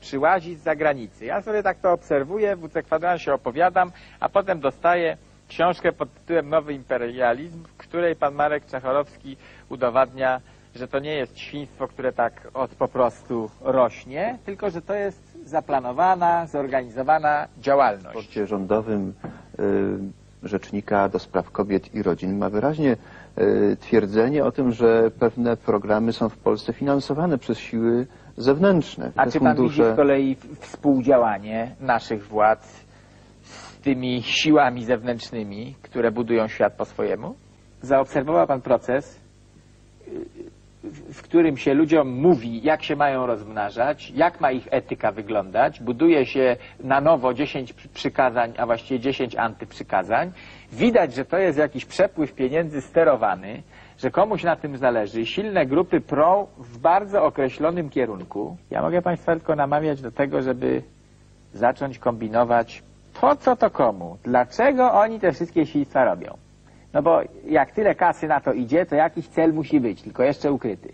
przyłazi z zagranicy. Ja sobie tak to obserwuję, w WC Kwadransie opowiadam, a potem dostaję książkę pod tytułem Nowy Imperializm, w której pan Marek Czachorowski udowadnia, że to nie jest świństwo, które tak od po prostu rośnie, tylko że to jest zaplanowana, zorganizowana W działalność. raporcie rządowym y, Rzecznika do Spraw Kobiet i Rodzin ma wyraźnie y, twierdzenie o tym, że pewne programy są w Polsce finansowane przez siły zewnętrzne. A Te czy pan widzi fundusze- z kolei współdziałanie naszych władz z tymi siłami zewnętrznymi, które budują świat po swojemu? Zaobserwował pan proces, w- którym się ludziom mówi, jak się mają rozmnażać, jak ma ich etyka wyglądać, buduje się na nowo 10 przy- przykazań, a właściwie 10 antyprzykazań. Widać, że to jest jakiś przepływ pieniędzy sterowany, że komuś na tym zależy. Silne grupy prą w bardzo określonym kierunku. Ja mogę Państwa tylko namawiać do tego, żeby zacząć kombinować, po co to komu, dlaczego oni te wszystkie świństwa robią. No bo jak tyle kasy na to idzie, to jakiś cel musi być, tylko jeszcze ukryty.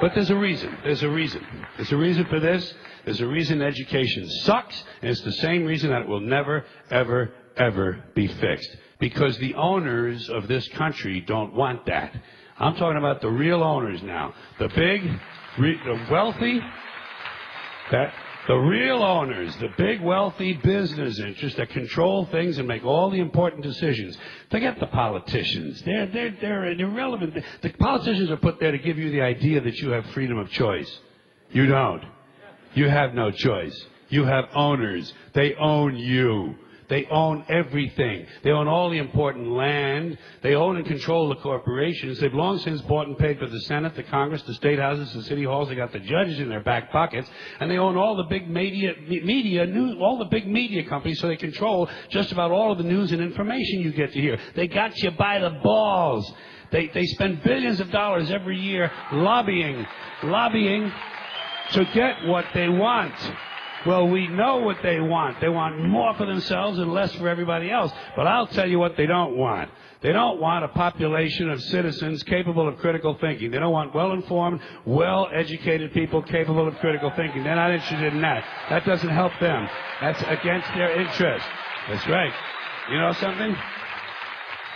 But there's a reason. There's a reason. There's a reason for this. There's a reason education sucks, and it's the same reason that it will never, ever, ever be fixed. Because the owners of this country don't want that. I'm talking about the real owners now. The big, re- the wealthy, that the real owners, the big wealthy business interests that control things and make all the important decisions. Forget the politicians. They're, they're, they're irrelevant. The politicians are put there to give you the idea that you have freedom of choice. You don't. You have no choice. You have owners. They own you. They own everything. They own all the important land. They own and control the corporations. They've long since bought and paid for the Senate, the Congress, the state houses, the city halls. They got the judges in their back pockets, and they own all the big media, media, all the big media companies. So they control just about all of the news and information you get to hear. They got you by the balls. They they spend billions of dollars every year lobbying, lobbying to get what they want. Well, we know what they want. They want more for themselves and less for everybody else. But I'll tell you what they don't want. They don't want a population of citizens capable of critical thinking. They don't want well-informed, well-educated people capable of critical thinking. They're not interested in that. That doesn't help them. That's against their interest. That's right. You know something?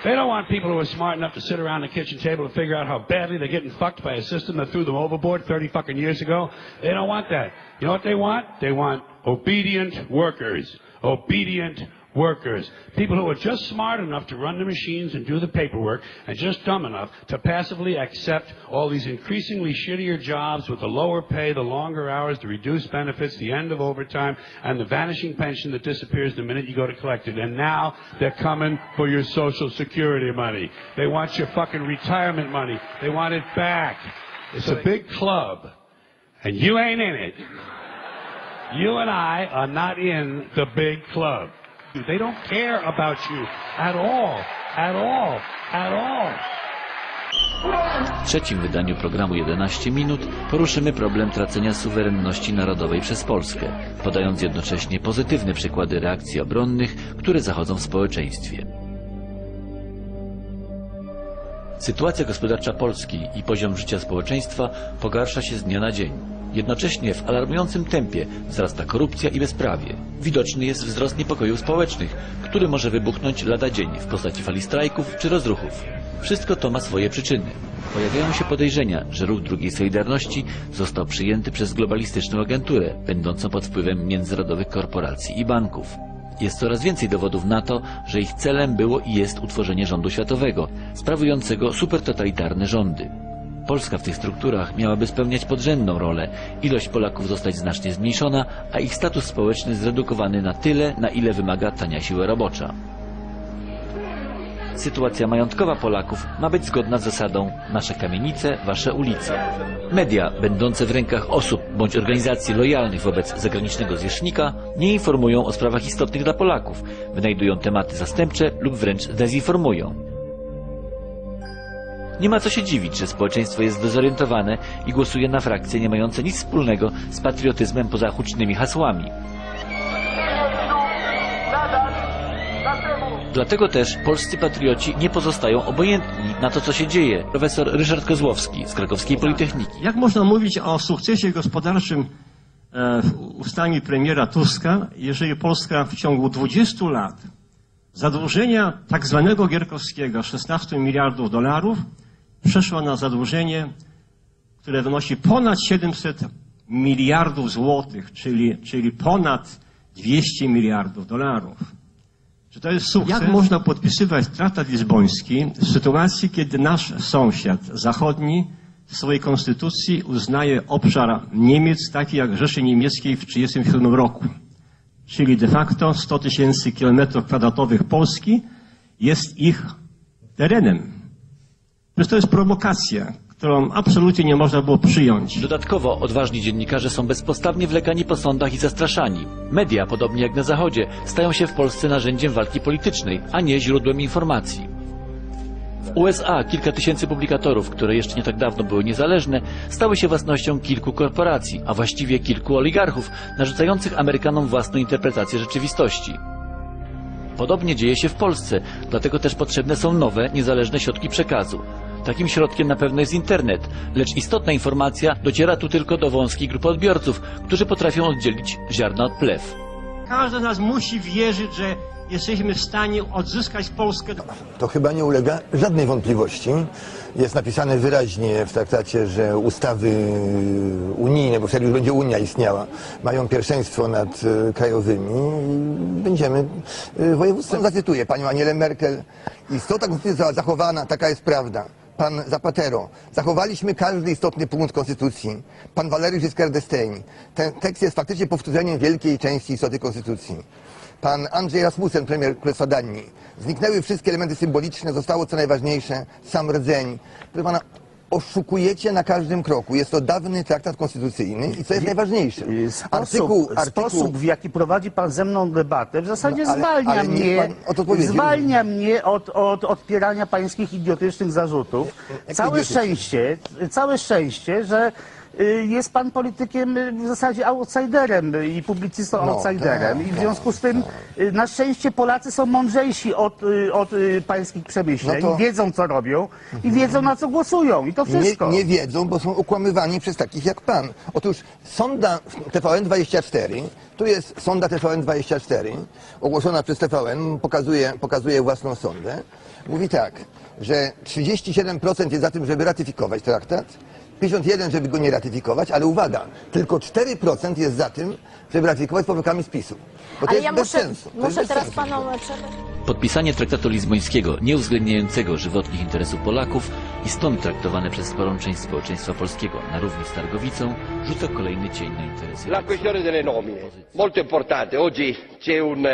They don't want people who are smart enough to sit around the kitchen table and figure out how badly they're getting fucked by a system that threw them overboard 30 fucking years ago. They don't want that. You know what they want? They want obedient workers. Obedient workers. People who are just smart enough to run the machines and do the paperwork and just dumb enough to passively accept all these increasingly shittier jobs with the lower pay, the longer hours, the reduced benefits, the end of overtime, and the vanishing pension that disappears the minute you go to collect it. And now they're coming for your social security money. They want your fucking retirement money. They want it back. It's a big club, and you ain't in it. You and I are not in the big club. They don't care about you at all, at all, at all. W trzecim wydaniu programu 11 minut poruszymy problem tracenia suwerenności narodowej przez Polskę, podając jednocześnie pozytywne przykłady reakcji obronnych, które zachodzą w społeczeństwie. Sytuacja gospodarcza Polski i poziom życia społeczeństwa pogarsza się z dnia na dzień. Jednocześnie w alarmującym tempie wzrasta korupcja i bezprawie. Widoczny jest wzrost niepokojów społecznych, który może wybuchnąć lada dzień w postaci fali strajków czy rozruchów. Wszystko to ma swoje przyczyny. Pojawiają się podejrzenia, że ruch drugiej Solidarności został przyjęty przez globalistyczną agenturę, będącą pod wpływem międzynarodowych korporacji i banków. Jest coraz więcej dowodów na to, że ich celem było i jest utworzenie rządu światowego, sprawującego supertotalitarne rządy. Polska w tych strukturach miałaby spełniać podrzędną rolę, ilość Polaków zostać znacznie zmniejszona, a ich status społeczny zredukowany na tyle, na ile wymaga tania siła robocza. Sytuacja majątkowa Polaków ma być zgodna z zasadą nasze kamienice, wasze ulice. Media, będące w rękach osób bądź organizacji lojalnych wobec zagranicznego zwierzchnika, nie informują o sprawach istotnych dla Polaków, wynajdują tematy zastępcze lub wręcz dezinformują. Nie ma co się dziwić, że społeczeństwo jest dezorientowane i głosuje na frakcje nie mające nic wspólnego z patriotyzmem poza hucznymi hasłami. Dlatego też polscy patrioci nie pozostają obojętni na to, co się dzieje. Profesor Ryszard Kozłowski z Krakowskiej Politechniki. Jak można mówić o sukcesie gospodarczym e, ustami premiera Tuska, jeżeli Polska w ciągu 20 lat zadłużenia tak zwanego Gierkowskiego 16 miliardów dolarów przeszła na zadłużenie, które wynosi ponad 700 miliardów złotych, czyli, czyli ponad 200 miliardów dolarów. Czy to jest sukces? Jak można podpisywać traktat lizboński w sytuacji, kiedy nasz sąsiad zachodni w swojej konstytucji uznaje obszar Niemiec taki jak Rzeszy Niemieckiej w 1937 roku? Czyli de facto 100 tysięcy kilometrów kwadratowych Polski jest ich terenem. Przecież to jest prowokacja, którą absolutnie nie można było przyjąć. Dodatkowo odważni dziennikarze są bezpostawnie wlekani po sądach i zastraszani. Media, podobnie jak na Zachodzie, stają się w Polsce narzędziem walki politycznej, a nie źródłem informacji. W USA kilka tysięcy publikatorów, które jeszcze nie tak dawno były niezależne, stały się własnością kilku korporacji, a właściwie kilku oligarchów, narzucających Amerykanom własną interpretację rzeczywistości. Podobnie dzieje się w Polsce, dlatego też potrzebne są nowe, niezależne środki przekazu. Takim środkiem na pewno jest internet, lecz istotna informacja dociera tu tylko do wąskiej grupy odbiorców, którzy potrafią oddzielić ziarna od plew. Każdy z nas musi wierzyć, że jesteśmy w stanie odzyskać Polskę. To chyba nie ulega żadnej wątpliwości. Jest napisane wyraźnie w traktacie, że ustawy unijne, bo wtedy już będzie Unia istniała, mają pierwszeństwo nad e, krajowymi. i Będziemy e, województwem. Zacytuję panią Anielę Merkel. Istota konstytucji została zachowana, taka jest prawda. Pan Zapatero, zachowaliśmy każdy istotny punkt Konstytucji. Pan Walery Giscard d'Estaing. Ten tekst jest faktycznie powtórzeniem wielkiej części istoty Konstytucji. Pan Andrzej Rasmussen, premier Królestwa Danii. Zniknęły wszystkie elementy symboliczne, zostało co najważniejsze, sam rdzeń. Proszę pana, oszukujecie na każdym kroku. Jest to dawny traktat konstytucyjny i co jest najważniejsze? Y, Sposób, sposób, w jaki prowadzi pan ze mną debatę, w zasadzie No, ale- zwalnia ale mnie, zwalnia mnie od, od odpierania pańskich idiotycznych zarzutów. Całe szczęście, całe szczęście, że jest pan politykiem y, w zasadzie outsiderem y, i publicystą No, outsiderem. tak, I w związku z tym y, na szczęście Polacy są mądrzejsi od, y, od y, pańskich przemyśleń, No to- Mhm. wiedzą co robią i wiedzą na co głosują. I to Nie, wszystko. nie wiedzą, bo są okłamywani przez takich jak pan. Otóż sonda TVN24, tu jest sonda TVN24, ogłoszona przez TVN, pokazuje, pokazuje własną sondę. Mówi tak, że 37% jest za tym, żeby ratyfikować traktat, 51% żeby go nie ratyfikować, ale uwaga, tylko 4% jest za tym, żeby ratyfikować z poprawkami spisu. Bo to Ale jest ja bez muszę, sensu. To jest muszę bez teraz sensu. panom przerwać. Podpisanie traktatu lizbońskiego, nie uwzględniającego żywotnych interesów Polaków i stąd traktowane przez sporą część społeczeństwa polskiego na równi z Targowicą, rzuca kolejny cień na interesy. La questione delle nomine, molto importante. Oggi c'è un,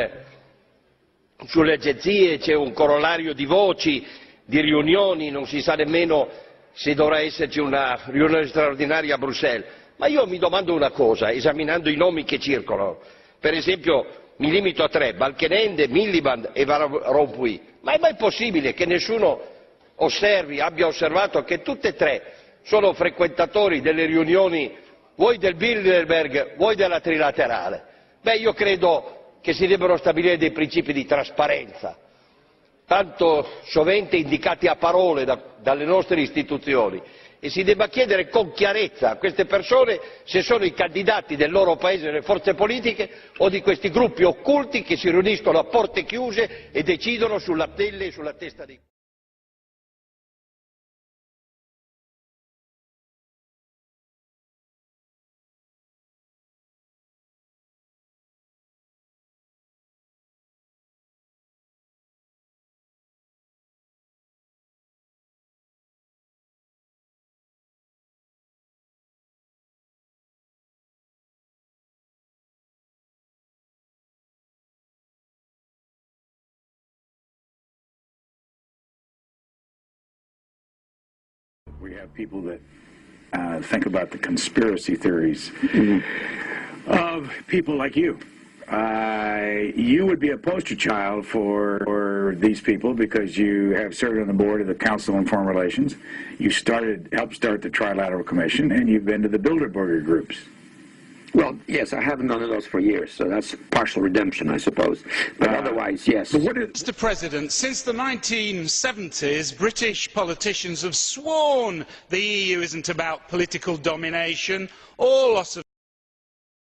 sulle agenzie c'è un corollario di voci, di riunioni, non si sa nemmeno se dovrà esserci una riunione straordinaria a Bruxelles. Ma io mi domando una cosa, esaminando i nomi che circolano. Per esempio, mi limito a tre, Balkenende, Miliband e Van Rompuy. Ma è mai possibile che nessuno osservi, abbia osservato che tutte e tre sono frequentatori delle riunioni vuoi del Bilderberg, vuoi della trilaterale. Beh, io credo che si debbano stabilire dei principi di trasparenza, tanto sovente indicati a parole da- dalle nostre istituzioni, e si debba chiedere con chiarezza a queste persone se sono i candidati del loro paese nelle forze politiche o di questi gruppi occulti che si riuniscono a porte chiuse e decidono sulla pelle e sulla testa We have people that uh, think about the conspiracy theories of people like you. Uh, you would be a poster child for, for these people because you have served on the board of the Council on Foreign Relations. You started, helped start the Trilateral Commission, and you've been to the Bilderberger groups. Well, yes, I haven't done those for years, so that's partial redemption, I suppose. But ah. otherwise, yes. But what is, Mr. President, since the 1970s, British politicians have sworn the EU isn't about political domination or loss of